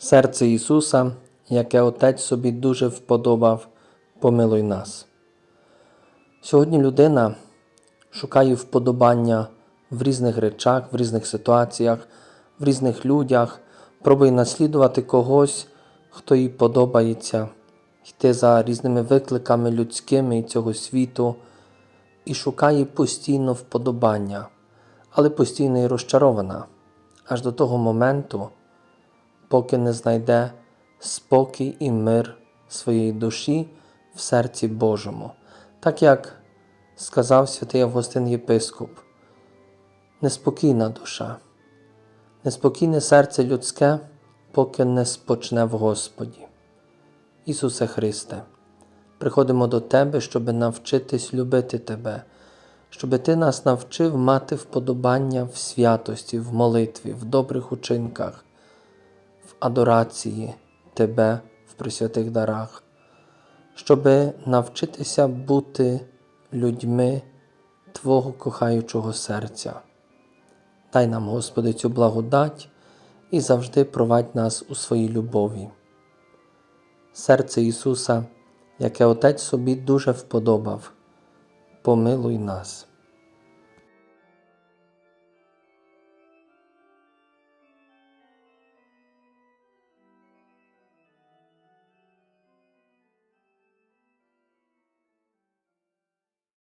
Серце Ісуса, яке Отець собі дуже вподобав, помилуй нас. Сьогодні людина шукає вподобання в різних речах, в різних ситуаціях, в різних людях, пробує наслідувати когось, хто їй подобається, йти за різними викликами людськими і цього світу, і шукає постійно вподобання, але постійно і розчарована, аж до того моменту, поки не знайде спокій і мир своєї душі в серці Божому, так як сказав святий Августин Єпископ, неспокійна душа, неспокійне серце людське, поки не спочне в Господі. Ісусе Христе, приходимо до Тебе, щоб навчитись любити Тебе, щоб Ти нас навчив мати вподобання в святості, в молитві, в добрих учинках, адорації Тебе в присвятих дарах, щоб навчитися бути людьми Твого кохаючого серця. Дай нам, Господи, цю благодать і завжди провадь нас у своїй любові. Серце Ісуса, яке Отець собі дуже вподобав, помилуй нас.